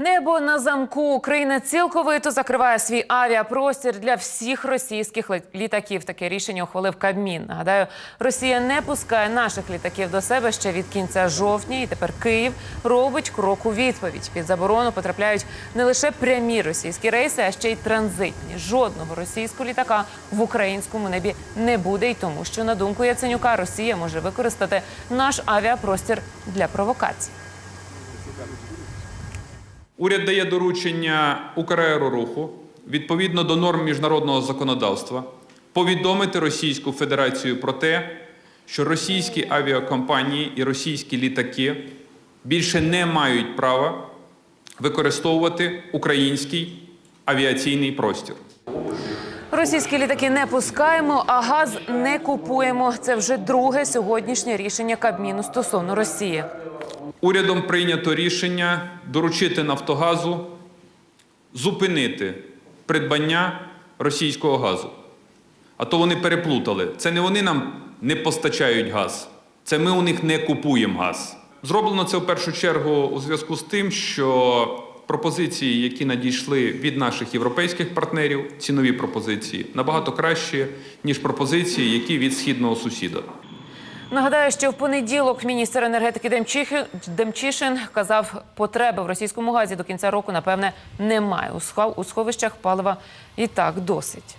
Небо на замку Україна цілковито закриває свій авіапростір для всіх російських літаків. Таке рішення ухвалив Кабмін. Нагадаю, Росія не пускає наших літаків до себе ще від кінця жовтня, і тепер Київ робить крок у відповідь. Під заборону потрапляють не лише прямі російські рейси, а ще й транзитні. Жодного російського літака в українському небі не буде, й тому, що на думку Яценюка Росія може використати наш авіапростір для провокацій. Уряд дає доручення Украероруху відповідно до норм міжнародного законодавства повідомити Російську Федерацію про те, що російські авіакомпанії і російські літаки більше не мають права використовувати український авіаційний простір. Російські літаки не пускаємо, а газ не купуємо. Це вже друге сьогоднішнє рішення Кабміну стосовно Росії. Урядом прийнято рішення доручити Нафтогазу зупинити придбання російського газу. А то вони переплутали. Це не вони нам не постачають газ, це ми у них не купуємо газ. Зроблено це в першу чергу у зв'язку з тим, що пропозиції, які надійшли від наших європейських партнерів, цінові пропозиції, набагато кращі, ніж пропозиції, які від східного сусіда. Нагадаю, що в понеділок міністр енергетики Демчишин казав, потреби в російському газі до кінця року, напевне, немає. У сховищах палива і так досить.